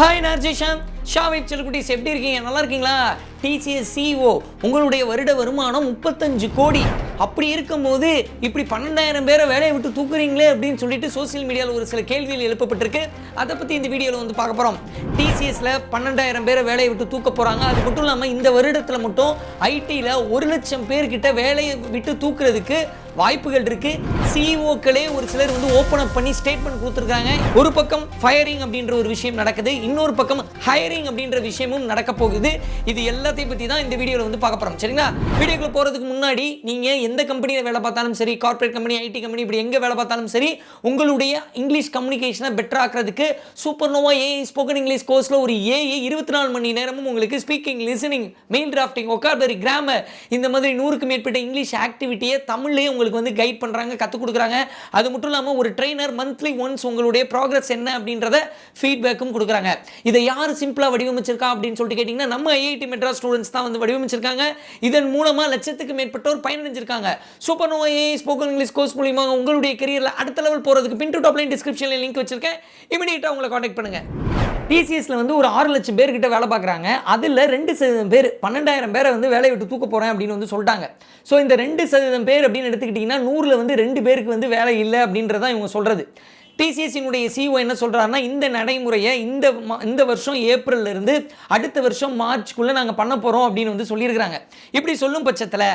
Hi நான் ஜெய்ஷாம் ஷாவிப் செல்குட்டிஸ் எப்படி இருக்கீங்க. நல்லா இருக்கீங்களா? டிசிஎஸ் சிஓ உங்களுடைய வருட வருமானம் முப்பத்தஞ்சு கோடி. அப்படி இருக்கும்போது இப்படி பன்னெண்டாயிரம் பேரை வேலையை விட்டு தூக்குறீங்களே அப்படின்னு சொல்லிட்டு சோஷியல் மீடியாவில் ஒரு சில கேள்விகள் எழுப்பப்பட்டிருக்கு. அதை பற்றி இந்த வீடியோவில் வந்து பார்க்க போகிறோம் டிசிஎஸ்ல பன்னெண்டாயிரம் பேரை வேலையை விட்டு தூக்க போகிறாங்க அது மட்டும் இல்லாமல் இந்த வருடத்தில் மட்டும் ஐடியில் ஒரு லட்சம் பேர்கிட்ட வேலையை விட்டு தூக்குறதுக்கு வாய்ப்புகள் இருக்கு. சிஇஓக்களே ஒரு சிலர் வந்து ஓப்பன் அப் பண்ணி ஸ்டேட்மெண்ட் கொடுத்துருக்காங்க. ஒரு பக்கம் ஃபயரிங் அப்படின்ற ஒரு விஷயம் நடக்குது. இன்னொரு பக்கம் ஹையரிங் அப்படின்ற விஷயமும் நடக்க போகுது. இது எல்லாத்தையும் பற்றி தான் இந்த வீடியோவில் வந்து பார்க்க போகிறோம் சரிங்களா? வீடியோக்குள்ள போகிறதுக்கு முன்னாடி நீங்கள் எந்த கம்பெனியில் வேலை பார்த்தாலும் சரி கார்ப்பரேட் கம்பெனி ஐடி கம்பெனி இப்படி எங்கே வேலை பார்த்தாலும் சரி உங்களுடைய இங்கிலீஷ் கம்யூனிகேஷனை better ஆக்குறதுக்கு super nova AI spoken English கோர்ஸில் ஒரு ஏஐ இருபத்தி நாலு மணி நேரமும் உங்களுக்கு speaking listening main drafting vocabulary grammar இந்த மாதிரி நூறுக்கு மேற்பட்ட இங்கிலீஷ் ஆக்டிவிட்டியை தமிழ்லேயே உங்களுக்கு வந்து கைட் பண்ணுறாங்க கற்றுக் கொடுக்குறாங்க. அது மட்டும் இல்லாமல் ஒரு ட்ரெயினர் மந்த்லி ஒன்ஸ் உங்களுடைய ப்ராக்ரஸ் என்ன அப்படின்றத ஃபீட்பேக்கும் கொடுக்குறாங்க. இதை யார் சிம்பிளாக வடிவமைச்சிருக்கா அப்படின்னு சொல்லிட்டு கேட்டிங்கன்னா நம்ம ஐஐடி மெட்ராஸ் ஸ்டூடெண்ட்ஸ் தான் வந்து வடிவமைச்சிருக்காங்க. இதன் மூலமாக லட்சத்துக்கு மேற்பட்டோர் பயனடைஞ்சிருக்காங்க. Super no spoken English course மூலியமா உங்களுடைய கெரியரில் அடுத்த லெவல் போகிறதுக்கு பின் டு டாப் லைன் டிஸ்கிரிப்ஷனில் லிங்க் வச்சிருக்கேன். இமீடியட்டாக உங்களை காண்டாக்ட் பண்ணுங்கள் டிசிஎஸ்ல வந்து ஒரு ஆறு லட்சம் பேர்கிட்ட வேலை பார்க்குறாங்க. அதில் ரெண்டு சதவீதம் பேர் பன்னெண்டாயிரம் பேரை வந்து வேலையை விட்டு தூக்க போகிறேன் அப்படின்னு வந்து சொல்லிட்டாங்க. ஸோ இந்த ரெண்டு சதவீதம் பேர் அப்படின்னு எடுத்துக்கிட்டிங்கன்னா நூறில் வந்து ரெண்டு பேருக்கு வந்து வேலை இல்லை அப்படின்றதான் இவங்க சொல்கிறது டிசிஎஸ்சினுடைய சிஓ என்ன சொல்கிறாருன்னா இந்த நடைமுறையை இந்த மா- இந்த வருஷம் ஏப்ரல்ல இருந்து அடுத்த வருஷம் மார்ச்க்குள்ளே நாங்கள் பண்ண போகிறோம் அப்படின்னு வந்து சொல்லியிருக்கிறாங்க. இப்படி சொல்லும் பட்சத்தில்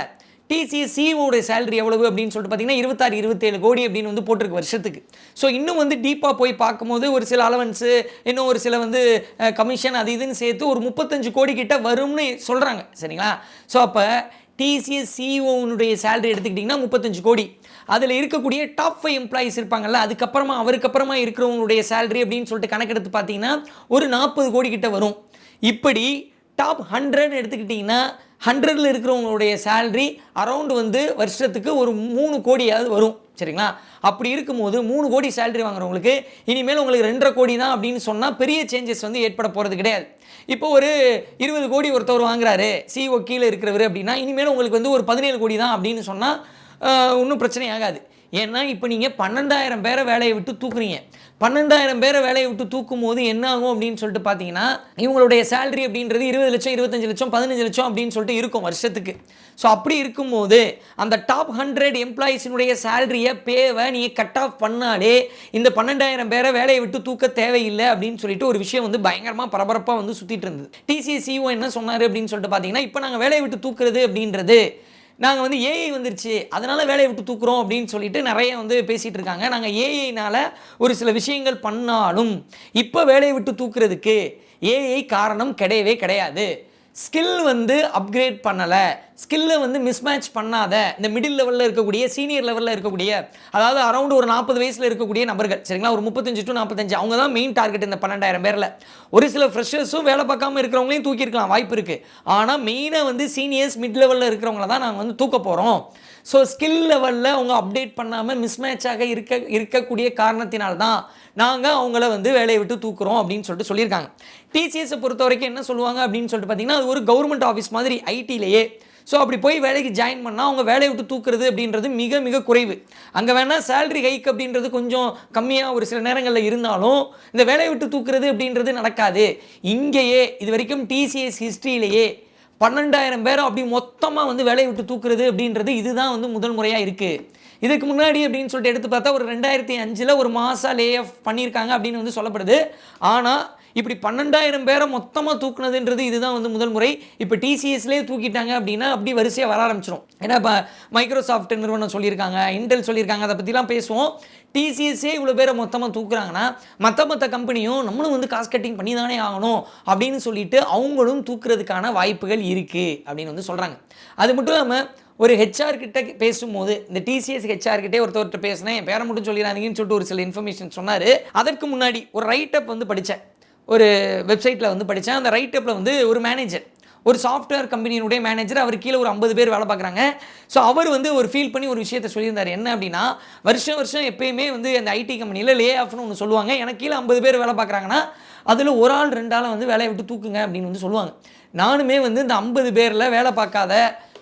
டிசிஎஸ் சிஓடைய சேலரி எவ்வளவு அப்படின்னு சொல்லிட்டு பார்த்தீங்கன்னா இருபத்தாறு இருபத்தேழு கோடி அப்படின்னு வந்து போட்டிருக்கு வருஷத்துக்கு. ஸோ இன்னும் வந்து டீப்பாக போய் பார்க்கும்போது ஒரு சில அலவன்ஸு இன்னும் ஒரு சில வந்து கமிஷன் அது இதுன்னு சேர்த்து ஒரு முப்பத்தஞ்சு கோடி கிட்ட வரும்னு சொல்கிறாங்க சரிங்களா? ஸோ அப்போ டிசிஎஸ் சிஓனுடைய சேலரி எடுத்துக்கிட்டிங்கன்னா முப்பத்தஞ்சு கோடி. அதில் இருக்கக்கூடிய டாப் ஃபைவ் எம்ப்ளாயிஸ் இருப்பாங்கல்ல அதுக்கப்புறமா அவருக்கு அப்புறமா இருக்கிறவங்களுடைய சேலரி அப்படின்னு சொல்லிட்டு கணக்கெடுத்து பார்த்தீங்கன்னா ஒரு நாற்பது கோடி கிட்ட வரும். இப்படி டாப் ஹண்ட்ரட் எடுத்துக்கிட்டிங்கன்னா ஹண்ட்ரடில் இருக்கிறவங்களுடைய சேல்ரி அரவுண்டு வந்து வருஷத்துக்கு ஒரு மூணு கோடியாவது வரும். சரிங்களா? அப்படி இருக்கும்போது மூணு கோடி சேலரி வாங்குறவங்களுக்கு இனிமேல் உங்களுக்கு ரெண்டரை கோடி தான் அப்படின்னு சொன்னால் பெரிய சேஞ்சஸ் வந்து ஏற்பட போகிறது கிடையாது. இப்போ ஒரு இருபது கோடி ஒருத்தவர் வாங்குறாரு சிஓ கீழே இருக்கிறவர் அப்படின்னா இனிமேல் உங்களுக்கு வந்து ஒரு பதினேழு கோடி தான் அப்படின்னு சொன்னால் ஒன்றும் பிரச்சனை ஆகாது ஏன்னா இப்போ நீங்கள் பன்னெண்டாயிரம் பேரை வேலையை விட்டு தூக்குறீங்க. பன்னெண்டாயிரம் பேரை வேலையை விட்டு தூக்கும் போது என்ன ஆகும் அப்படின்னு சொல்லிட்டு பார்த்தீங்கன்னா இவங்களுடைய சேலரி அப்படின்றது இருபது லட்சம் இருபத்தஞ்சு லட்சம் பதினஞ்சு லட்சம் அப்படின்னு சொல்லிட்டு இருக்கும் வருஷத்துக்கு. ஸோ அப்படி இருக்கும்போது அந்த டாப் ஹண்ட்ரட் எம்ப்ளாயிஸினுடைய சேலரியை பேவை நீங்கள் கட் ஆஃப் பண்ணாலே இந்த பன்னெண்டாயிரம் பேரை வேலையை விட்டு தூக்க தேவையில்லை அப்படின்னு சொல்லிட்டு ஒரு விஷயம் வந்து பயங்கரமாக பரபரப்பாக வந்து சுற்றிட்டு இருந்தது. டிசிஎஸ்சிஓ என்ன சொன்னார் அப்படின்னு சொல்லிட்டு பார்த்தீங்கன்னா இப்போ நாங்கள் வேலையை விட்டு தூக்குறது அப்படின்றது நாங்கள் வந்து ஏஐ வந்துருச்சு அதனால் வேலையை விட்டு தூக்குறோம் அப்படின்னு சொல்லிட்டு நிறைய வந்து பேசிகிட்டு இருக்காங்க. நாங்கள் ஏஐனால் ஒரு சில விஷயங்கள் பண்ணாலும் இப்போ வேலையை விட்டு தூக்குறதுக்கு ஏஐ காரணம் கிடையவே கிடையாது. ஸ்கில் வந்து அப்கிரேட் பண்ணலை. ஸ்கில்லை வந்து மிஸ்மேட்ச் பண்ணாத. இந்த மிடில் லெவலில் இருக்கக்கூடிய சீனியர் லெவலில் இருக்கக்கூடிய அதாவது அரௌண்ட் ஒரு நாற்பது வயசில் இருக்கக்கூடிய நபர்கள் சரிங்களா? ஒரு முப்பத்தஞ்சு டு நாற்பத்தஞ்சு அவங்க தான் மெயின் டார்கெட் இந்த பன்னெண்டாயிரம் பேரில். ஒரு சில ஃப்ரெஷர்ஸும் வேலை பார்க்காம இருக்கிறவங்களையும் தூக்கியிருக்கலாம் வாய்ப்பு இருக்குது ஆனால் மெயினாக வந்து சீனியர்ஸ் மிட் லெவலில் இருக்கிறவங்கள தான் நாங்கள் வந்து தூக்க போகிறோம் ஸோ ஸ்கில் லெவலில் அவங்க அப்டேட் பண்ணாமல் மிஸ்மேட்சாக இருக்க இருக்கக்கூடிய காரணத்தினால்தான் நாங்கள் அவங்கள வந்து வேலையை விட்டு தூக்குறோம் அப்படின்னு சொல்லிட்டு சொல்லியிருக்காங்க. டிசிஎஸை பொறுத்த வரைக்கும் என்ன சொல்லுவாங்க அப்படின்னு சொல்லிட்டு பார்த்தீங்கன்னா அது ஒரு கவர்மெண்ட் ஆஃபீஸ் மாதிரி ஐடியிலேயே ஸோ அப்படி போய் வேலைக்கு ஜாயின் பண்ணால் அவங்க வேலையை விட்டு தூக்குறது அப்படின்றது மிக மிக குறைவு. அங்கே வேணால் சேலரி ஹைக் அப்படின்றது கொஞ்சம் கம்மியாக ஒரு சில நேரங்களில் இருந்தாலும் இந்த வேலையை விட்டு தூக்குறது அப்படின்றது நடக்காது. இங்கேயே இது வரைக்கும் டிசிஎஸ் ஹிஸ்ட்ரியிலேயே பன்னெண்டாயிரம் பேரை அப்படி மொத்தமாக வந்து வேலையை விட்டு தூக்குறது அப்படின்றது இதுதான் வந்து முதல் முறையாக இருக்குது இதுக்கு முன்னாடி அப்படின்னு சொல்லிட்டு எடுத்து பார்த்தா ஒரு ரெண்டாயிரத்தி அஞ்சில் ஒரு மாதம் லே ஆஃப் பண்ணியிருக்காங்க அப்படின்னு வந்து சொல்லப்படுது. ஆனால் இப்படி பன்னெண்டாயிரம் பேரை மொத்தமாக தூக்குனதுன்றது இதுதான் வந்து முதல் முறை. இப்போ டிசிஎஸ்லேயே தூக்கிட்டாங்க அப்படின்னா அப்படி வரிசையாக வர ஆரம்பிச்சிடும் ஏன்னா இப்போ மைக்ரோசாஃப்ட் நிறுவனம் சொல்லியிருக்காங்க இன்டெல் சொல்லியிருக்காங்க அதை பற்றிலாம் பேசுவோம். டிசிஎஸ்ஸே இவ்வளோ பேரை மொத்தமாக தூக்குறாங்கன்னா மற்ற மற்ற கம்பெனியும் நம்மளும் வந்து காஸ்ட் கட்டிங் பண்ணி தானே ஆகணும் அப்படின்னு சொல்லிட்டு அவங்களும் தூக்குறதுக்கான வாய்ப்புகள் இருக்குது அப்படின்னு வந்து சொல்கிறாங்க அது மட்டும் இல்லாமல் ஒரு ஹெச்ஆர் கிட்ட பேசும்போது இந்த டிசிஎஸ் ஹெச்ஆர் கிட்டே ஒருத்தர்கிட்ட பேசினேன் என் பேரை மட்டும் சொல்லிடுறாங்கன்னு சொல்லிட்டு ஒரு சில இன்ஃபர்மேஷன் சொன்னார். அதற்கு முன்னாடி ஒரு ரைட்டப் வந்து படித்தேன் ஒரு வெப்சைட்டில் வந்து படித்தேன் அந்த ரைட் அப்பில் வந்து ஒரு மேனேஜர் ஒரு சாஃப்ட்வேர் கம்பெனியினுடைய மேனேஜர் அவர் கீழே ஒரு ஐம்பது பேர் வேலை பார்க்குறாங்க. ஸோ அவர் வந்து ஒரு ஃபீல் பண்ணி ஒரு விஷயத்தை சொல்லியிருந்தார். என்ன அப்படின்னா வருஷம் வருஷம் எப்பயுமே வந்து அந்த ஐடி கம்பெனியில் லே ஆஃப்னு ஒன்று சொல்லுவாங்க. எனக்கு கீழே ஐம்பது பேர் வேலை பார்க்குறாங்கன்னா அதில் ஒரு ஆள் ரெண்டு ஆளை வந்து வேலையை விட்டு தூக்குங்க அப்படின்னு வந்து சொல்லுவாங்க. நானுமே வந்து இந்த ஐம்பது பேரில் வேலை பார்க்காத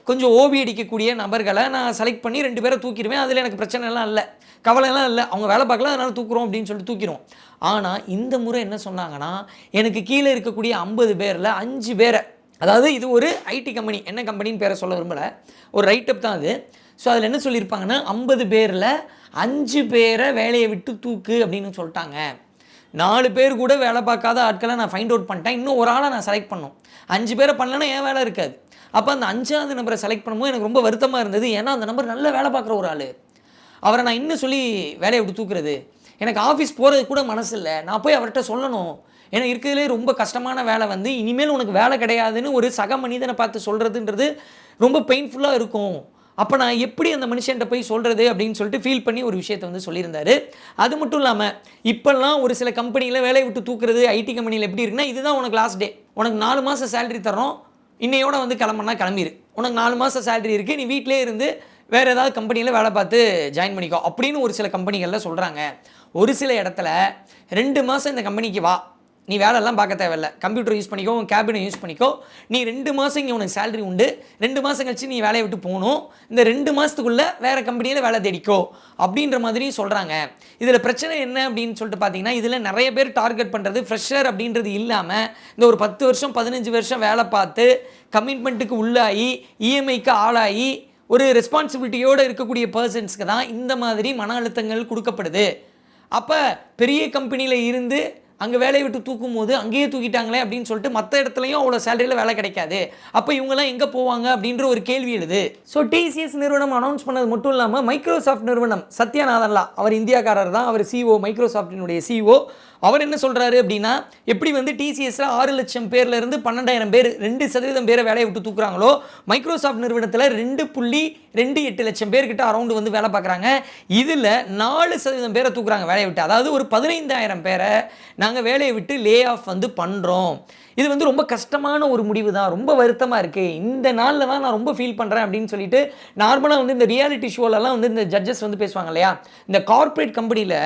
கொஞ்சம் ஓவி அடிக்கக்கூடிய நபர்களை நான் செலக்ட் பண்ணி ரெண்டு பேரை தூக்கிடுவேன். அதில் எனக்கு பிரச்சனைலாம் இல்லை. கவலைலாம் இல்லை. அவங்க வேலை பார்க்கல அதனால் தூக்குறோம் அப்படின்னு சொல்லிட்டு தூக்கிடுவோம். ஆனால் இந்த முறை என்ன சொன்னாங்கன்னா எனக்கு கீழே இருக்கக்கூடிய ஐம்பது பேரில் அஞ்சு பேரை அதாவது இது ஒரு ஐடி கம்பெனி என்ன கம்பெனின்னு பேரை சொல்ல விரும்பலை. ஒரு ரைட்டப் தான் அது. ஸோ அதில் என்ன சொல்லியிருப்பாங்கன்னா ஐம்பது பேரில் அஞ்சு பேரை வேலையை விட்டு தூக்கு அப்படின்னு சொல்லிட்டாங்க. நாலு பேர் கூட வேலை பார்க்காத ஆட்களை நான் ஃபைண்ட் அவுட் பண்ணிட்டேன். இன்னும் ஒரு ஆளை நான் செலக்ட் பண்ணோம் அஞ்சு பேரை பண்ணலன்னா ஏன் வேலை இருக்காது. அப்போ அந்த அஞ்சாவது நம்பரை செலக்ட் பண்ணும்போது எனக்கு ரொம்ப வருத்தமாக இருந்தது. ஏன்னா அந்த நம்பர் நல்ல வேலை பார்க்குற ஒரு ஆள். அவரை நான் இன்னும் சொல்லி வேலையை விட்டு தூக்குறது. எனக்கு ஆஃபீஸ் போகிறது கூட மனசு இல்லை. நான் போய் அவர்கிட்ட சொல்லணும். ஏன்னா இருக்கிறதுலே ரொம்ப கஷ்டமான வேலை வந்து இனிமேல் உனக்கு வேலை கிடையாதுன்னு ஒரு சக மனிதனை பார்த்து சொல்கிறதுன்றது ரொம்ப பெயின்ஃபுல்லாக இருக்கும். அப்போ நான் எப்படி அந்த மனுஷன்ட்ட போய் சொல்கிறது அப்படின்னு சொல்லிட்டு ஃபீல் பண்ணி ஒரு விஷயத்தை வந்து சொல்லியிருந்தாரு. அது மட்டும் இல்லாமல் இப்போல்லாம் ஒரு சில கம்பெனியில் வேலையை விட்டு தூக்குறது ஐடி கம்பெனியில் எப்படி இருக்குன்னா இதுதான் உனக்கு லாஸ்ட் டே உனக்கு நாலு மாதம் சேலரி தரோம் இன்னையோட வந்து கிளம்புனா கிளம்பிடு உனக்கு நாலு மாதம் சேலரி இருக்குது நீ வீட்டிலே இருந்து வேறு ஏதாவது கம்பெனியில் வேலை பார்த்து ஜாயின் பண்ணிக்கோ. அப்படின்னு ஒரு சில கம்பெனிகளில் சொல்கிறாங்க ஒரு சில இடத்துல ரெண்டு மாதம் இந்த கம்பெனிக்கு வா. நீ வேலையெல்லாம் பார்க்க தேவையில்ல. கம்ப்யூட்டர் யூஸ் பண்ணிக்கோ உன் கேபினை யூஸ் பண்ணிக்கோ. நீ ரெண்டு மாதம் இங்கே உனக்கு சேலரி உண்டு. ரெண்டு மாதம் கழிச்சு நீ வேலையை விட்டு போகணும். இந்த ரெண்டு மாதத்துக்குள்ளே வேறு கம்பெனியில் வேலை தேடிக்கோ. அப்படின்ற மாதிரி சொல்கிறாங்க இதில் பிரச்சனை என்ன அப்படின்னு சொல்லிட்டு பார்த்தீங்கன்னா இதில் நிறைய பேர் டார்கெட் பண்ணுறது ஃப்ரெஷர் அப்படின்றது இல்லாமல் இந்த ஒரு பத்து வருஷம் பதினஞ்சு வருஷம் வேலை பார்த்து கமிட்மெண்ட்டுக்கு உள்ளாகி இஎம்ஐக்கு ஆளாகி ஒரு ரெஸ்பான்சிபிலிட்டியோடு இருக்கக்கூடிய பர்சன்ஸ்க்கு தான் இந்த மாதிரி மன அழுத்தங்கள் கொடுக்கப்படுது. அப்போ பெரிய கம்பெனியில் இருந்து அங்கே வேலையை விட்டு தூக்கும் போது அங்கேயே தூக்கிட்டாங்களே அப்படின்னு சொல்லிட்டு மற்ற இடத்துலையும் அவ்வளோ சேலரியில் வேலை கிடைக்காது. அப்போ இவங்கெல்லாம் எங்கே போவாங்க அப்படின்ற ஒரு கேள்வி எழுது. ஸோ டிசிஎஸ் நிறுவனம் அனௌன்ஸ் பண்ணது மட்டும் இல்லாமல் மைக்ரோசாஃப்ட் நிறுவனம் சத்யநாதன்லா அவர் இந்தியாக்காரர் தான் அவர் சிஓ மைக்ரோசாஃப்டினுடைய சிஓ அவர் என்ன சொல்கிறாரு அப்படின்னா எப்படி வந்து டிசிஎஸ்ல ஆறு லட்சம் பேர்ல இருந்து பன்னெண்டாயிரம் பேர் ரெண்டு சதவீதம் பேரை வேலையை விட்டு தூக்குறாங்களோ மைக்ரோசாஃப்ட் நிறுவனத்தில் ரெண்டு புள்ளி ரெண்டு எட்டு லட்சம் பேர்கிட்ட அரௌண்டு வந்து வேலை பார்க்குறாங்க. இதில் நாலு சதவீதம் பேரை தூக்குறாங்க வேலையை விட்டு. அதாவது ஒரு பதினைந்தாயிரம் பேரை நாங்கள் வேலையை விட்டு லே ஆஃப் வந்து பண்ணுறோம் இது வந்து ரொம்ப கஷ்டமான ஒரு முடிவு தான் ரொம்ப வருத்தமாக இருக்குது இந்த நாளில் தான் நான் ரொம்ப ஃபீல் பண்ணுறேன் அப்படின்னு சொல்லிட்டு நார்மலாக வந்து இந்த ரியாலிட்டி ஷோலெல்லாம் வந்து இந்த ஜட்ஜஸ் வந்து பேசுவாங்க இல்லையா? இந்த கார்ப்பரேட் கம்பெனியில்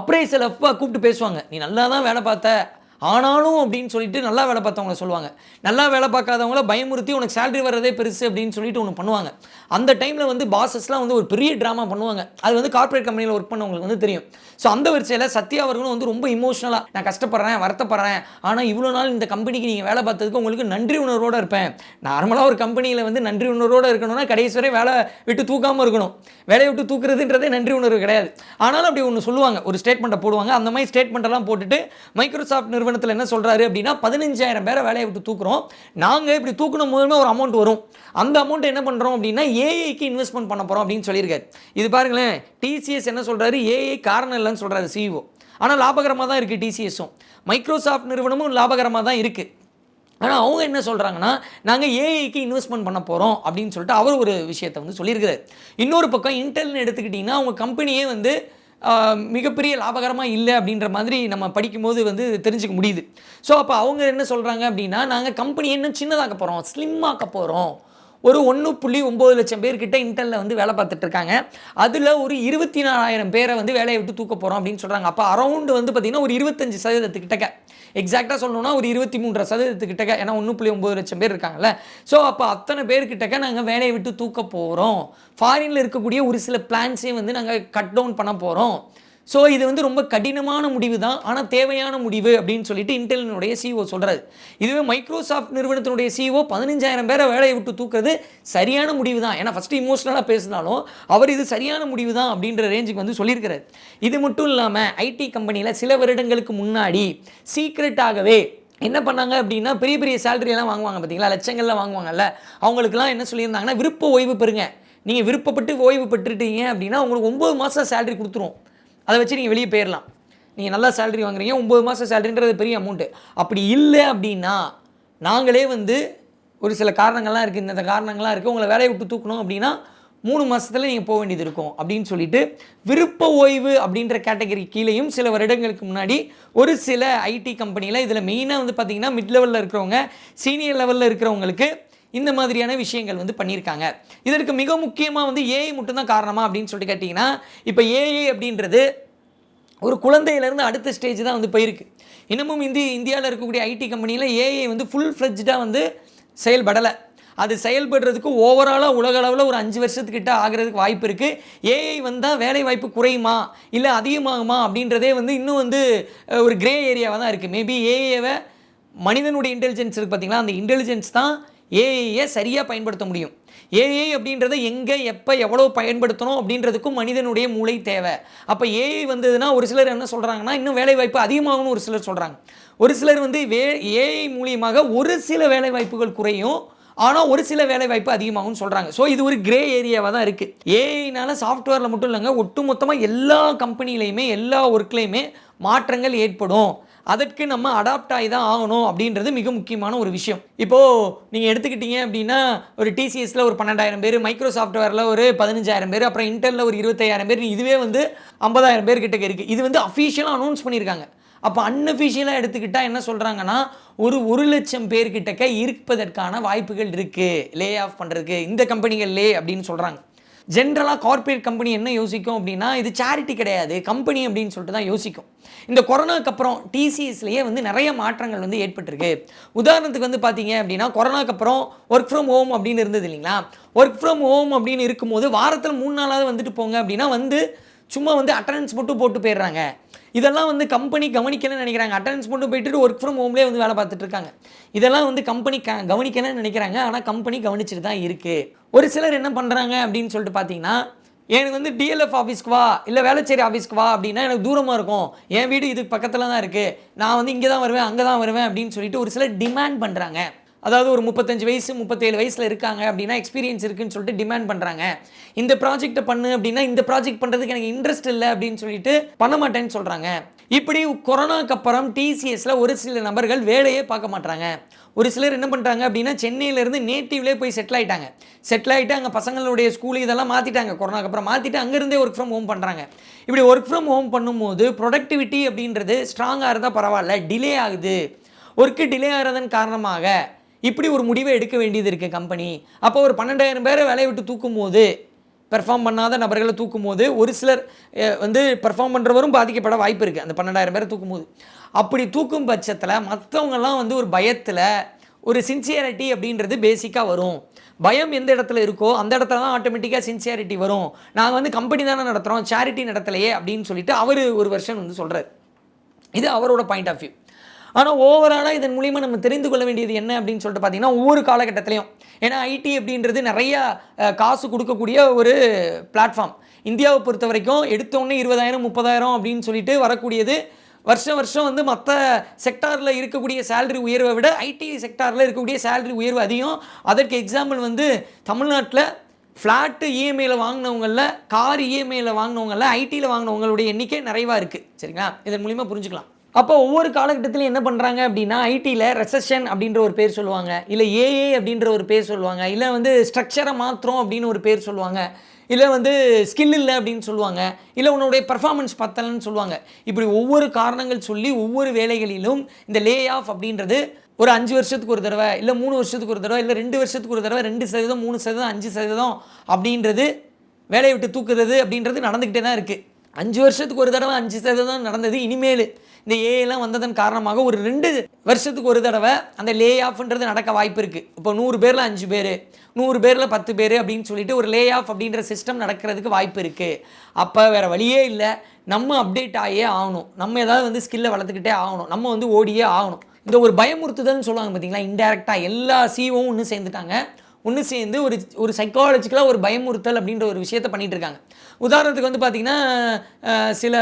அப்ரைசல் அப்பா கூப்பிட்டு பேசுவாங்க. நீ நல்லா தான் வேலை பார்த்த. ஆனாலும் அப்படின்னு சொல்லிட்டு நல்லா வேலை பார்த்தவங்கள சொல்லுவாங்க. நல்லா வேலை பார்க்காதவங்கள பயமுறுத்தி உனக்கு சேலரி வர்றதே பெருசு அப்படின்னு சொல்லிட்டு ஒன்று பண்ணுவாங்க. அந்த டைமில் வந்து பாசஸ்லாம் வந்து ஒரு பெரிய ட்ராமா பண்ணுவாங்க. அது வந்து கார்ப்பரேட் கம்பெனியில் ஒர்க் பண்ணவங்களுக்கு வந்து தெரியும். ஸோ அந்த வரிசையில் சத்யா அவர்களும் வந்து ரொம்ப இமோஷனலாக நான் கஷ்டப்படுறேன் வருத்தப்படுறேன். ஆனால் இவ்வளோ நாள் இந்த கம்பெனிக்கு நீங்கள் வேலை பார்த்ததுக்கு உங்களுக்கு நன்றி உணர்வோடு இருப்பேன். நார்மலாக ஒரு கம்பெனியில் வந்து நன்றி உணர்வோடு இருக்கணும்னா கடைசி வரை வேலை விட்டு தூக்காமல் இருக்கணும். வேலையை விட்டு தூக்குறதுன்றதே நன்றி உணர்வு கிடையாது. ஆனாலும் அப்படி ஒன்று சொல்லுவாங்க. ஒரு ஸ்டேட்மெண்ட்டை போடுவாங்க. அந்த மாதிரி ஸ்டேட்மெண்ட்டெல்லாம் போட்டுட்டு மைக்ரோசாஃப்ட் நிறுவனத்தில் என்ன சொல்கிறாரு அப்படின்னா பதினஞ்சாயிரம் பேரை வேலையை விட்டு தூக்குறோம். நாங்கள் இப்படி தூக்கணும் போதுமே ஒரு அமௌண்ட் வரும். அந்த அமௌண்ட் என்ன பண்ணுறோம் அப்படின்னா ஏஐக்கு இன்வெஸ்ட்மெண்ட் பண்ண போகிறோம் அப்படின்னு சொல்லியிருக்காரு. இது பாருங்களேன் டிசிஎஸ் என்ன சொல்கிறாரு ஏஐ காரணம் இல்லைன்னு சொல்கிறாரு சிஇஓ ஆனால் லாபகரமாக தான் இருக்குது டிசிஎஸும் மைக்ரோசாஃப்ட் நிறுவனமும் லாபகரமாக தான் இருக்குது ஆனால் அவங்க என்ன சொல்கிறாங்கன்னா நாங்கள் ஏஐக்கு இன்வெஸ்ட்மெண்ட் பண்ண போகிறோம் அப்படின்னு சொல்லிட்டு அவர் ஒரு விஷயத்தை வந்து சொல்லியிருக்கிறார். இன்னொரு பக்கம் இன்டெல்னு எடுத்துக்கிட்டிங்கன்னா அவங்க கம்பெனியே வந்து மிகப்பெரிய லாபகரமாக இல்லை அப்படின்ற மாதிரி நம்ம படிக்கும்போது வந்து தெரிஞ்சுக்க முடியுது. ஸோ அப்போ அவங்க என்ன சொல்கிறாங்க அப்படின்னா நாங்கள் கம்பெனி என்ன சின்னதாக்க போகிறோம் ஸ்லிம்மாக்க போகிறோம் ஒரு ஒன்று புள்ளி ஒம்பது லட்சம் பேர்கிட்ட இன்டர்னில் வந்து வேலை பார்த்துட்டு இருக்காங்க. அதில் ஒரு இருபத்தி நாலாயிரம் பேரை வந்து வேலையை விட்டு தூக்க போகிறோம் அப்படின்னு சொல்கிறாங்க அப்போ அரௌண்டு வந்து பார்த்திங்கன்னா ஒரு இருபத்தஞ்சி சதவீதத்துக்கிட்டக்க. எக்ஸாக்டாக சொல்லணும்னா ஒரு இருபத்தி மூன்றரை சதவீதத்துக்கிட்டக்க ஏன்னா ஒன்று புள்ளி ஒம்பது லட்சம் பேர் இருக்காங்கல்ல. ஸோ அப்போ அத்தனை பேர்கிட்டக்க நாங்கள் வேலையை விட்டு தூக்க போகிறோம் ஃபாரினில் இருக்கக்கூடிய ஒரு சில பிளான்ஸையும் வந்து நாங்கள் கட் டவுன் பண்ண போகிறோம் ஸோ இது வந்து ரொம்ப கடினமான முடிவு தான் ஆனால் தேவையான முடிவு அப்படின்னு சொல்லிட்டு இன்டெலினுடைய சிஓ சொல்கிறாரு இதுவே மைக்ரோசாஃப்ட் நிறுவனத்தினுடைய சிஓ பதினஞ்சாயிரம் பேரை வேலையை விட்டு தூக்குறது சரியான முடிவு தான் ஏன்னா ஃபஸ்ட்டு இமோஷனலாக பேசினாலும் அவர் இது சரியான முடிவு தான் அப்படின்ற ரேஞ்சுக்கு வந்து சொல்லியிருக்கிறார். இது மட்டும் இல்லாமல் ஐடி கம்பெனியில் சில வருடங்களுக்கு முன்னாடி சீக்ரெட்டாகவே என்ன பண்ணாங்க அப்படின்னா பெரிய பெரிய சேலரியெல்லாம் எல்லாம் வாங்குவாங்க பார்த்தீங்களா லட்சங்கள்லாம் வாங்குவாங்கல்ல? அவங்களுக்குலாம் என்ன சொல்லியிருந்தாங்கன்னா விருப்ப ஓய்வு பெறுங்க. நீங்கள் விருப்பப்பட்டு ஓய்வு பெற்றுட்டீங்க அப்படின்னா உங்களுக்கு ஒம்பது மாதம் சேலரி கொடுத்துரும். அதை வச்சு நீங்கள் வெளியே போயிடலாம் நீங்கள் நல்லா சேலரி வாங்குறீங்க ஒம்பது மாதம் சேலரின்றது பெரிய அமௌண்ட்டு அப்படி இல்லை அப்படின்னா நாங்களே வந்து ஒரு சில காரணங்கள்லாம் இருக்குது இந்த காரணங்கள்லாம் இருக்குது உங்களை வேலையை விட்டு தூக்கணும் அப்படின்னா மூணு மாதத்தில் நீங்கள் போக வேண்டியது இருக்கும் அப்படின்னு சொல்லிட்டு விருப்ப ஓய்வு அப்படின்ற கேட்டகரி கீழேயும் சில வருடங்களுக்கு முன்னாடி ஒரு சில ஐடி கம்பெனியில் இதில் மெயினாக வந்து பார்த்திங்கன்னா மிட் லெவலில் இருக்கிறவங்க சீனியர் லெவலில் இருக்கிறவங்களுக்கு இந்த மாதிரியான விஷயங்கள் வந்து பண்ணியிருக்காங்க. இதற்கு மிக முக்கியமாக வந்து ஏஐ மட்டும்தான் காரணமா அப்படின்னு சொல்லிட்டு கேட்டிங்கன்னா இப்போ ஏஐ அப்படின்றது ஒரு குழந்தையிலேருந்து அடுத்த ஸ்டேஜ் தான் வந்து போயிருக்கு. இன்னமும் இந்தி இந்தியாவில் இருக்கக்கூடிய ஐடி கம்பெனியில் ஏஐ வந்து ஃபுல் ஃப்ளெஜ்டாக வந்து செயல்படலை. அது செயல்படுறதுக்கு ஓவராலாக உலக அளவில் ஒரு அஞ்சு வருஷத்துக்கிட்ட ஆகிறதுக்கு வாய்ப்பு இருக்குது ஏஐ வந்தால் வேலை வாய்ப்பு குறையுமா? இல்லை அதிகமாகுமா? அப்படின்றதே வந்து இன்னும் வந்து ஒரு கிரே ஏரியாவாக தான் இருக்குது மேபி ஏஐவை மனிதனுடைய இன்டெலிஜென்ஸ் இருக்குது பார்த்தீங்களா அந்த இன்டெலிஜென்ஸ் தான் ஏஐயை சரியாக பயன்படுத்த முடியும். ஏஐ அப்படின்றத எங்கே எப்போ எவ்வளோ பயன்படுத்தணும் அப்படின்றதுக்கும் மனிதனுடைய மூளை தேவை. அப்போ ஏஐ வந்ததுன்னா ஒரு சிலர் என்ன சொல்கிறாங்கன்னா இன்னும் வேலை வாய்ப்பு அதிகமாகும்னு ஒரு சிலர் சொல்கிறாங்க ஒரு சிலர் வந்து வே ஏஐ மூலியமாக ஒரு சில வேலை வாய்ப்புகள் குறையும் ஆனால் ஒரு சில வேலை வாய்ப்பு அதிகமாகும்னு சொல்கிறாங்க ஸோ இது ஒரு கிரே ஏரியாவாக தான் இருக்குது ஏஐனால சாஃப்ட்வேரில் மட்டும் இல்லைங்க ஒட்டுமொத்தமாக எல்லா கம்பெனிலையுமே எல்லா ஒர்க்லேயுமே மாற்றங்கள் ஏற்படும். அதற்கு நம்ம அடாப்ட் ஆகி தான் ஆகணும் அப்படின்றது மிக முக்கியமான ஒரு விஷயம். இப்போது நீங்கள் எடுத்துக்கிட்டீங்க அப்படின்னா ஒரு டிசிஎஸில் ஒரு பன்னெண்டாயிரம் பேர் மைக்ரோசாஃப்ட்வேரில் ஒரு பதினஞ்சாயிரம் பேர் அப்புறம் இன்டர்ல ஒரு இருபத்தாயிரம் பேர் இதுவே வந்து ஐம்பதாயிரம் பேர் கிட்டக்க இருக்குது இது வந்து அஃபீஷியலாக அனௌன்ஸ் பண்ணியிருக்காங்க. அப்போ அன்அஃபிஷியலாக எடுத்துக்கிட்டால் என்ன சொல்கிறாங்கன்னா ஒரு ஒரு லட்சம் பேர்கிட்டக்க இருப்பதற்கான வாய்ப்புகள் இருக்குது லே ஆஃப் பண்ணுறதுக்கு இந்த கம்பெனிகள் லே அப்படின்னு சொல்கிறாங்க ஜென்ரலாக கார்ப்பரேட் கம்பெனி என்ன யோசிக்கும் அப்படின்னா இது சேரிட்டி கிடையாது கம்பெனி அப்படின்னு சொல்லிட்டு தான் யோசிக்கும். இந்த கொரோனாக்கு அப்புறம் டிசிஎஸ்லேயே வந்து நிறைய மாற்றங்கள் வந்து ஏற்பட்டிருக்கு. உதாரணத்துக்கு வந்து பார்த்தீங்க அப்படின்னா கொரோனாக்கு அப்புறம் ஒர்க் ஃப்ரம் ஹோம் அப்படின்னு இருந்தது இல்லைங்களா? ஒர்க் ஃப்ரம் ஹோம் அப்படின்னு இருக்கும்போது வாரத்தில் மூணு நாளாவது வந்துட்டு போங்க அப்படின்னா வந்து சும்மா வந்து அட்டண்டன்ஸ் மட்டும் போட்டு போயிடுறாங்க. இதெல்லாம் வந்து கம்பெனி கவனிக்கலன்னு நினைக்கிறாங்க. அட்டண்டன்ஸ் மட்டும் போயிட்டு ஒர்க் ஃப்ரம் ஹோம்லேயே வந்து வேலை பார்த்துட்டு இருக்காங்க. இதெல்லாம் வந்து கம்பெனி க கவனிக்கலன்னு நினைக்கிறாங்க. ஆனால் கம்பெனி கவனிச்சுட்டு தான் இருக்குது ஒரு சிலர் என்ன பண்ணுறாங்க அப்படின்னு சொல்லிட்டு பார்த்தீங்கன்னா எனக்கு வந்து டிஎல்எஃப் ஆஃபீஸ்க்கு வா இல்லை வேலைச்சேரி ஆஃபீஸ்க்கு வா அப்படின்னா எனக்கு தூரமாக இருக்கும். என் வீடு இதுக்கு பக்கத்தில் தான் இருக்குது நான் வந்து இங்கே தான் வருவேன் அங்கே தான் வருவேன் அப்படின்னு சொல்லிட்டு ஒரு சிலர் டிமாண்ட் பண்ணுறாங்க அதாவது ஒரு முப்பத்தஞ்சு வயசு முப்பத்தேழு வயசில் இருக்காங்க அப்படின்னா எக்ஸ்பீரியன்ஸ் இருக்குன்னு சொல்லிட்டு டிமாண்ட் பண்ணுறாங்க இந்த ப்ராஜெக்ட்டை பண்ணு அப்படின்னா இந்த ப்ராஜெக்ட் பண்ணுறதுக்கு எனக்கு இன்ட்ரெஸ்ட் இல்லை அப்படின்னு சொல்லிட்டு பண்ண மாட்டேன்னு சொல்கிறாங்க இப்படி கொரோனாக்கு அப்புறம் டிசிஎஸ்ல ஒரு சில நபர்கள் வேலையே பார்க்க மாட்டாங்க ஒரு சிலர் என்ன பண்ணுறாங்க அப்படின்னா சென்னையிலேருந்து நேட்டிவ்லேயே போய் செட்டில் ஆகிட்டாங்க செட்டில் ஆகிட்டு அங்கே பசங்களுடைய ஸ்கூல் இதெல்லாம் மாற்றிட்டாங்க கொரோனாக்கு அப்புறம் மாற்றிட்டு அங்கேருந்தே ஒர்க் ஃப்ரம் ஹோம் பண்ணுறாங்க இப்படி ஒர்க் ஃப்ரம் ஹோம் பண்ணும்போது ப்ரொடக்டிவிட்டி அப்படின்றது ஸ்ட்ராங்காக இருந்தால் பரவாயில்ல டிலே ஆகுது. ஒர்க்கு டிலே ஆகிறதன் காரணமாக இப்படி ஒரு முடிவை எடுக்க வேண்டியது இருக்குது கம்பெனி அப்போ ஒரு பன்னெண்டாயிரம் பேரை வேலையை விட்டு தூக்கும் போது பெர்ஃபார்ம் பண்ணாத நபர்களை தூக்கும் போது ஒரு சிலர் வந்து பெர்ஃபார்ம் பண்ணுறவரும் பாதிக்கப்பட வாய்ப்பு இருக்குது அந்த பன்னெண்டாயிரம் பேரை தூக்கும் போது அப்படி தூக்கும் பட்சத்தில் மற்றவங்கெல்லாம் வந்து ஒரு பயத்தில் ஒரு சின்சியாரிட்டி அப்படின்றது பேசிக்காக வரும். பயம் எந்த இடத்துல இருக்கோ அந்த இடத்துல தான் ஆட்டோமேட்டிக்காக சின்சியாரிட்டி வரும். நாங்கள் வந்து கம்பெனி தானே நடத்துகிறோம் சேரிட்டி நடத்தலையே அப்படின்னு சொல்லிட்டு அவர் ஒரு வருஷன் வந்து சொல்கிறார் இது அவரோட பாயிண்ட் ஆஃப் வியூ ஆனால் ஓவராலாக இதன் மூலிமா நம்ம தெரிந்து கொள்ள வேண்டியது என்ன அப்படின்னு சொல்லிட்டு பார்த்தீங்கன்னா ஒவ்வொரு காலகட்டத்திலையும். ஏன்னா ஐடி அப்படின்றது நிறையா காசு கொடுக்கக்கூடிய ஒரு பிளாட்ஃபார்ம் இந்தியாவை பொறுத்த வரைக்கும் எடுத்தோடனே இருபதாயிரம் முப்பதாயிரம் அப்படின்னு சொல்லிட்டு வரக்கூடியது வருஷம் வருஷம் வந்து மற்ற செக்டாரில் இருக்கக்கூடிய சேலரி உயர்வை விட ஐடி செக்டாரில் இருக்கக்கூடிய சேலரி உயர்வு அதிகம். அதற்கு எக்ஸாம்பிள் வந்து தமிழ்நாட்டில் ஃப்ளாட்டு இஎம்ஐயில் வாங்கினவங்களில் கார் இஎம்ஐயில் வாங்கினவங்களில் ஐடியில் வாங்கினவங்களுடைய எண்ணிக்கை நிறைவாக இருக்குது சரிங்களா? இதன் மூலிமா புரிஞ்சுக்கலாம். அப்போ ஒவ்வொரு காலகட்டத்திலையும் என்ன பண்ணுறாங்க அப்படின்னா ஐடியில் ரெசஷன் அப்படின்ற ஒரு பேர் சொல்லுவாங்க. இல்லை ஏஏ அப்படின்ற ஒரு பேர் சொல்லுவாங்க. இல்லை வந்து ஸ்ட்ரக்சரை மாத்திரம் அப்படின்னு ஒரு பேர் சொல்லுவாங்க. இல்லை வந்து ஸ்கில் இல்லை அப்படின்னு சொல்லுவாங்க. இல்லை உன்னுடைய பர்ஃபார்மன்ஸ் பத்தலைன்னு சொல்லுவாங்க. இப்படி ஒவ்வொரு காரணங்கள் சொல்லி ஒவ்வொரு வேலைகளிலும் இந்த லே ஆஃப் அப்படின்றது ஒரு அஞ்சு வருஷத்துக்கு ஒரு தடவை இல்லை மூணு வருஷத்துக்கு ஒரு தடவை இல்லை ரெண்டு வருஷத்துக்கு ஒரு தடவை ரெண்டு சதவீதம் மூணு சதவீதம் அஞ்சு சதவீதம் அப்படின்றது வேலையை விட்டு தூக்குறது அப்படின்றது நடந்துக்கிட்டே தான் இருக்குது அஞ்சு வருஷத்துக்கு ஒரு தடவை அஞ்சு சதவீதம் நடந்தது இனிமேல். இந்த ஏஐலாம் வந்ததன் காரணமாக ஒரு ரெண்டு வருஷத்துக்கு ஒரு தடவை அந்த லே ஆஃப்ன்றது நடக்க வாய்ப்பு இருக்குது இப்போ நூறு பேரில் அஞ்சு பேர் நூறு பேரில் பத்து பேர் அப்படின்னு சொல்லிட்டு ஒரு லே ஆஃப் அப்படின்ற சிஸ்டம் நடக்கிறதுக்கு வாய்ப்பு இருக்குது அப்போ வேறு வழியே இல்லை. நம்ம அப்டேட் ஆகியே ஆகணும். நம்ம ஏதாவது வந்து ஸ்கில்லை வளர்த்துக்கிட்டே ஆகணும். நம்ம வந்து ஓடியே ஆகணும். இந்த ஒரு பயமுறுத்துதல்னு சொல்லுவாங்க பார்த்தீங்களா இன்டெரக்டாக எல்லா சிஓவும் ஒன்று சேர்ந்துட்டாங்க. ஒன்று சேர்ந்து ஒரு ஒரு சைக்காலஜிக்கலாக ஒரு பயமுறுத்தல் அப்படின்ற ஒரு விஷயத்த பண்ணிகிட்டு இருக்காங்க. உதாரணத்துக்கு வந்து பார்த்திங்கன்னா சில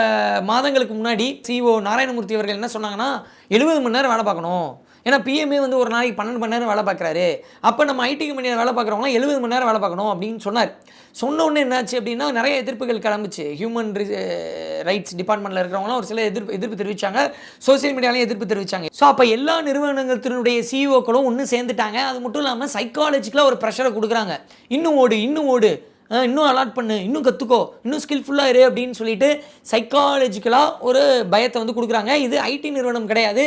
மாதங்களுக்கு முன்னாடி சிஓ நாராயணமூர்த்தி அவர்கள் என்ன சொன்னாங்கன்னா எழுபது மணி நேரம் வேலை பார்க்கணும். ஏன்னா பிஎம்ஏ வந்து ஒரு நாளைக்கு பன்னெண்டு மணி நேரம் வேலை பார்க்குறாரு. அப்போ நம்ம ஐடி கம்பெனியில் வேலை பார்க்குறவங்களாம் எழுபது மணி நேரம் வேலை பார்க்கணும் அப்படின்னு சொன்னார். சொன்ன உடனே என்னாச்சு அப்படின்னா நிறைய எதிர்ப்புகள் கிளம்புச்சு. ஹியூமன் ரைட்ஸ் டிபார்ட்மெண்ட்டில் இருக்கிறவங்களாம் ஒரு சில எதிர்ப்பு எதிர்ப்பு தெரிவிச்சாங்க. சோசியல் மீடியாலையும் எதிர்ப்பு தெரிவித்தாங்க ஸோ அப்போ எல்லா நிறுவனங்களுடைய சிஇஓக்களும் ஒன்று சேர்ந்துட்டாங்க. அது மட்டும் இல்லாமல் சைக்காலஜிக்கலாக ஒரு ப்ரெஷரை கொடுக்குறாங்க. இன்னும் ஓடு இன்னும் ஓடு. இன்னும் அலாட் பண்ணு இன்னும் கற்றுக்கோ இன்னும் ஸ்கில்ஃபுல்லாக இரு அப்படின்னு சொல்லிட்டு சைக்காலஜிக்கலாக ஒரு பயத்தை வந்து கொடுக்குறாங்க. இது ஐடி நிறுவனம் கிடையாது.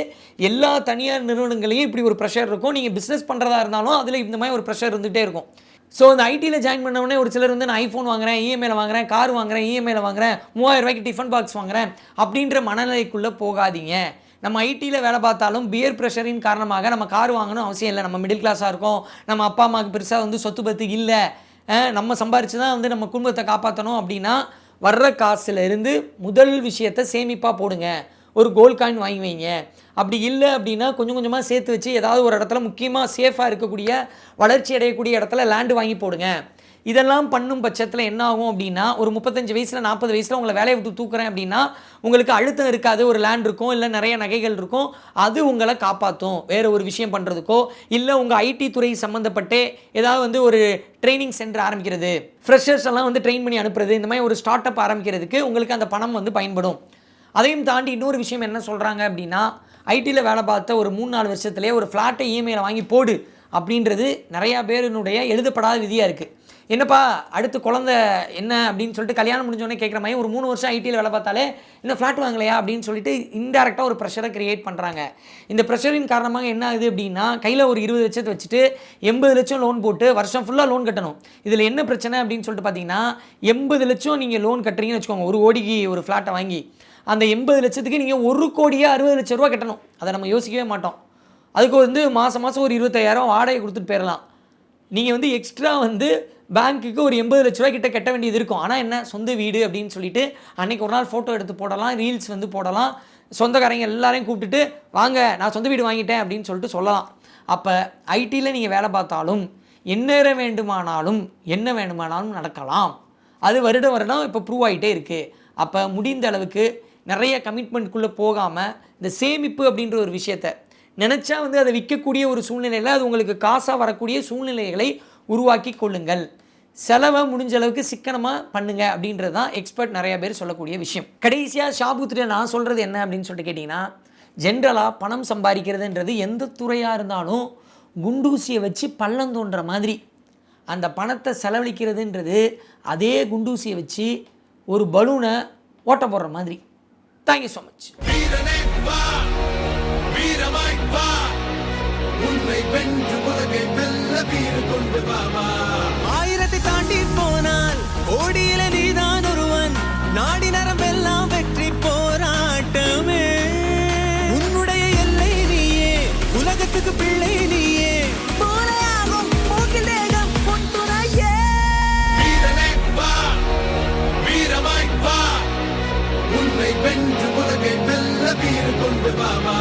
எல்லா தனியார் நிறுவனங்களையும் இப்படி ஒரு ப்ரெஷர் இருக்கும். நீங்கள் பிஸ்னஸ் பண்ணுறதா இருந்தாலும் அதில் இந்த மாதிரி ஒரு ப்ரெஷர் இருந்துகிட்டே இருக்கும். ஸோ இந்த ஐடியில் ஜாயின் பண்ண ஒரு சிலர் வந்து நான் ஐஃபோன் வாங்குறேன் இஎம்ஐயில் வாங்குறேன் கார் வாங்குறேன் இஎம்ஐயில் வாங்குறேன் மூவாயிரம் ரூபாய்க்கு டிஃபன் பாக்ஸ் வாங்குறேன் அப்படின்ற மனநிலைக்குள்ளே போகாதீங்க. நம்ம ஐடியில் வேலை பார்த்தாலும் பியர் ப்ரெஷரின் காரணமாக நம்ம கார் வாங்கணும் அவசியம் இல்லை. நம்ம மிடில் கிளாஸாக இருக்கோம். நம்ம அப்பா அம்மாவுக்கு பெருசாக வந்து சொத்து பத்து இல்லை. நம்ம சம்பாரித்து தான் வந்து நம்ம குடும்பத்தை காப்பாற்றணும் அப்படின்னா வர்ற காசுலேருந்து முதல் விஷயத்தை சேமிப்பாக போடுங்க. ஒரு கோல்ட் காயின் வாங்கி வைங்க. அப்படி இல்லை அப்படின்னா கொஞ்சம் கொஞ்சமாக சேர்த்து வச்சு ஏதாவது ஒரு இடத்துல முக்கியமாக சேஃபாக இருக்கக்கூடிய வளர்ச்சி அடையக்கூடிய இடத்துல லேண்டு வாங்கி போடுங்க. இதெல்லாம் பண்ணும் பட்சத்தில் என்ன ஆகும் அப்படின்னா ஒரு முப்பத்தஞ்சு வயசில் நாற்பது வயசில் உங்களை வேலையை விட்டு தூக்குறேன் அப்படின்னா உங்களுக்கு அழுத்தம் இருக்காது ஒரு லேண்ட் இருக்கும் இல்லை நிறைய நகைகள் இருக்கும் அது உங்களை காப்பாற்றும் வேறு ஒரு விஷயம் பண்ணுறதுக்கோ இல்லை உங்கள் ஐடி துறை சம்மந்தப்பட்டு ஏதாவது வந்து ஒரு ட்ரைனிங் சென்டர் ஆரம்பிக்கிறது. ஃப்ரெஷர்ஸ் எல்லாம் வந்து ட்ரெயின் பண்ணி அனுப்புறது இந்த மாதிரி ஒரு ஸ்டார்ட் அப் ஆரம்பிக்கிறதுக்கு உங்களுக்கு அந்த பணம் வந்து பயன்படும். அதையும் தாண்டி இன்னொரு விஷயம் என்ன சொல்கிறாங்க அப்படின்னா ஐடியில் வேலை பார்த்த ஒரு மூணு நாலு வருஷத்துலேயே ஒரு ஃப்ளாட்டை இஎம்ஐயில் வாங்கி போடு அப்படின்றது நிறையா பேருனுடைய எழுதப்படாத விதியாக இருக்குது என்னப்பா அடுத்து குழந்த என்ன அப்படின்னு சொல்லிட்டு கல்யாணம் முடிஞ்சோடனே கேட்குற மாதிரி ஒரு மூணு வருஷம் ஐடியில் வேலை பார்த்தாலே இந்த ஃப்ளாட் வாங்கலையா அப்படின்னு சொல்லிட்டு இன்டெரக்டாக ஒரு ப்ரெஷரை கிரியேட் பண்ணுறாங்க இந்த ப்ரெஷரின் காரணமாக என்ன ஆகுது அப்படின்னா கையில் ஒரு இருபது லட்சத்தை வச்சுட்டு எண்பது லட்சம் லோன் போட்டு வருஷம் ஃபுல்லாக லோன் கட்டணும். இதில் என்ன பிரச்சனை அப்படின்னு சொல்லிட்டு பார்த்தீங்கன்னா எண்பது லட்சம் நீங்கள் லோன் கட்டுறீங்கன்னு வச்சுக்கோங்க ஒரு கோடிக்கு ஒரு ஃப்ளாட்டை வாங்கி. அந்த எண்பது லட்சத்துக்கு நீங்கள் ஒரு கோடியே அறுபது லட்ச ரூபா கட்டணும். அதை நம்ம யோசிக்கவே மாட்டோம். அதுக்கு வந்து மாதம் மாதம் ஒரு இருபத்தாயிரம் வாடகை கொடுத்துட்டு போயிடலாம் நீங்கள் வந்து எக்ஸ்ட்ரா வந்து பேங்க்குக்கு ஒரு எண்பது லட்ச ரூபாய் கிட்ட கட்ட வேண்டியது இருக்கும். ஆனால் என்ன? சொந்த வீடு அப்படின்னு சொல்லிட்டு அன்னைக்கு ஒரு நாள் ஃபோட்டோ எடுத்து போடலாம் ரீல்ஸ் வந்து போடலாம். சொந்தக்காரங்க எல்லாரையும் கூப்பிட்டுட்டு வாங்க நான் சொந்த வீடு வாங்கிட்டேன் அப்படின்னு சொல்லிட்டு சொல்லலாம். அப்போ ஐடியில் நீங்கள் வேலை பார்த்தாலும் என்ன வேண்டுமானாலும் என்ன வேண்டுமானாலும் நடக்கலாம். அது வருடம் வருடம் இப்போ ப்ரூவ் ஆகிட்டே இருக்குது அப்போ முடிந்த அளவுக்கு நிறைய கமிட்மெண்ட்குள்ளே போகாமல் இந்த சேமிப்பு அப்படின்ற ஒரு விஷயத்த நினச்சா வந்து அதை விற்கக்கூடிய ஒரு சூழ்நிலையில் அது உங்களுக்கு காசாக வரக்கூடிய சூழ்நிலைகளை உருவாக்கி கொள்ளுங்கள். செலவை முடிஞ்ச அளவுக்கு சிக்கனமாக பண்ணுங்க அப்படின்றது தான் எக்ஸ்பர்ட் நிறைய பேர் சொல்லக்கூடிய விஷயம். கடைசியாக ஷாபுத்திர நான் சொல்கிறது என்ன அப்படின்னு சொல்லிட்டு கேட்டிங்கன்னா ஜென்ரலாக பணம் சம்பாதிக்கிறதுன்றது எந்த துறையாக இருந்தாலும் குண்டூசியை வச்சு பள்ளம் தோன்ற மாதிரி அந்த பணத்தை செலவழிக்கிறதுன்றது அதே குண்டூசியை வச்சு ஒரு பலூனை ஓட்ட போடுற மாதிரி. தேங்க்யூ ஸோ மச் தீர் கொண்டு பாபா ஆயிரத்தை தாண்டி போனால் கோடியில நீதான் ஒருவன். நாடி நரம்பெல்லாம் வெற்றி போராட்டமே. உன்னுடைய எல்லை நீயே உலகத்துக்கு பிள்ளை நீயே. வென்று உலகை வெல்ல வீர கொண்டு பாபா